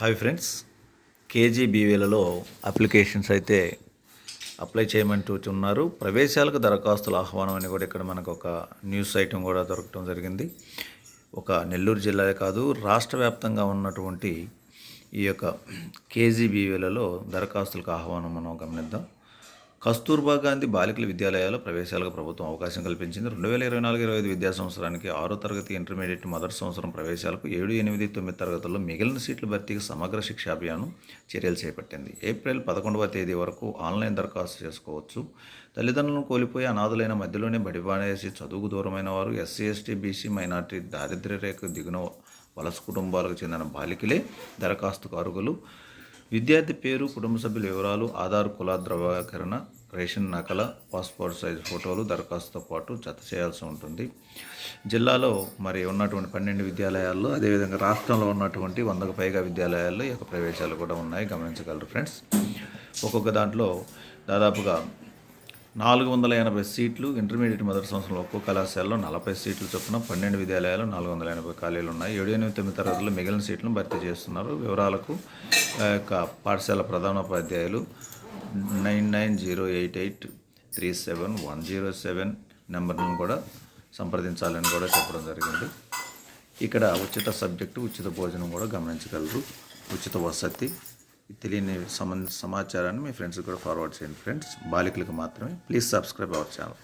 Hi friends. కేజీబీవీలలో applications అయితే apply చేయమంటూ ఉన్నారు. ప్రవేశాలకు దరఖాస్తుల ఆహ్వానం అని కూడా ఇక్కడ మనకు ఒక న్యూస్ ఐటమ్ కూడా దొరకటం జరిగింది. ఒక నెల్లూరు జిల్లా కాదు రాష్ట్ర వ్యాప్తంగా ఉన్నటువంటి ఈ యొక్క కేజీబీవీలలో దరఖాస్తులకు ఆహ్వానం మనం గమనిద్దాం. కస్తూర్బా గాంధీ బాలికల విద్యాలయాల్లో ప్రవేశాలకు ప్రభుత్వం అవకాశం కల్పించింది. రెండు వేల ఇరవై నాలుగు ఇరవై ఐదు విద్యా సంవత్సరానికి ఆరో తరగతి ఇంటర్మీడియట్ మొదటి సంవత్సరం ప్రవేశాలకు ఏడు ఎనిమిది తొమ్మిది తరగతుల్లో మిగిలిన సీట్ల భర్తీకి సమగ్ర శిక్షా అభియానం చర్యలు చేపట్టింది. ఏప్రిల్ పదకొండవ తేదీ వరకు ఆన్లైన్ దరఖాస్తు చేసుకోవచ్చు. తల్లిదండ్రులను కోల్పోయి అనాథలైన మధ్యలోనే బడిబానేసి చదువుకు దూరమైన వారు ఎస్సీ ఎస్టీ బీసీ మైనార్టీ దారిద్ర్య రేఖ దిగున వలస కుటుంబాలకు చెందిన బాలికలే దరఖాస్తుకు అర్హులు విద్యార్థి పేరు కుటుంబ సభ్యుల వివరాలు ఆధార్ కుల ద్రవీకరణ రేషన్ నకల పాస్పోర్ట్ సైజ్ ఫోటోలు దరఖాస్తుతో పాటు జత చేయాల్సి ఉంటుంది. జిల్లాలో మరి ఉన్నటువంటి పన్నెండు విద్యాలయాల్లో అదేవిధంగా రాష్ట్రంలో ఉన్నటువంటి వందకు పైగా విద్యాలయాల్లో ఈ యొక్క ప్రవేశాలు కూడా ఉన్నాయి. గమనించగలరు ఫ్రెండ్స్. ఒక్కొక్క దాంట్లో దాదాపుగా నాలుగు వందల ఎనభై సీట్లు ఇంటర్మీడియట్ మొదటి సంవత్సరంలో ఒక్కో కళాశాలలో నలభై సీట్లు చొప్పున పన్నెండు విద్యాలయాలు నాలుగు వందల ఎనభై ఖాళీలు ఉన్నాయి. ఏడు ఎనిమిది తొమ్మిది తరగతుల్లో మిగిలిన సీట్లను భర్తీ చేస్తున్నారు. వివరాలకు ఆ యొక్క పాఠశాల ప్రధానోపాధ్యాయులు nine nine zero eight eight three seven one zero seven నెంబర్ను కూడా సంప్రదించాలని కూడా చెప్పడం జరిగింది. ఇక్కడ ఉచిత సబ్జెక్టు ఉచిత భోజనం కూడా గమనించగలరు. ఉచిత వసతి తెలియని సమాచారాన్ని మీ ఫ్రెండ్స్కి కూడా ఫార్వర్డ్ చేయండి. ఫ్రెండ్స్ బాలికలకు మాత్రమే ప్లీజ్ సబ్స్క్రైబ్ అవర్ ఛానల్.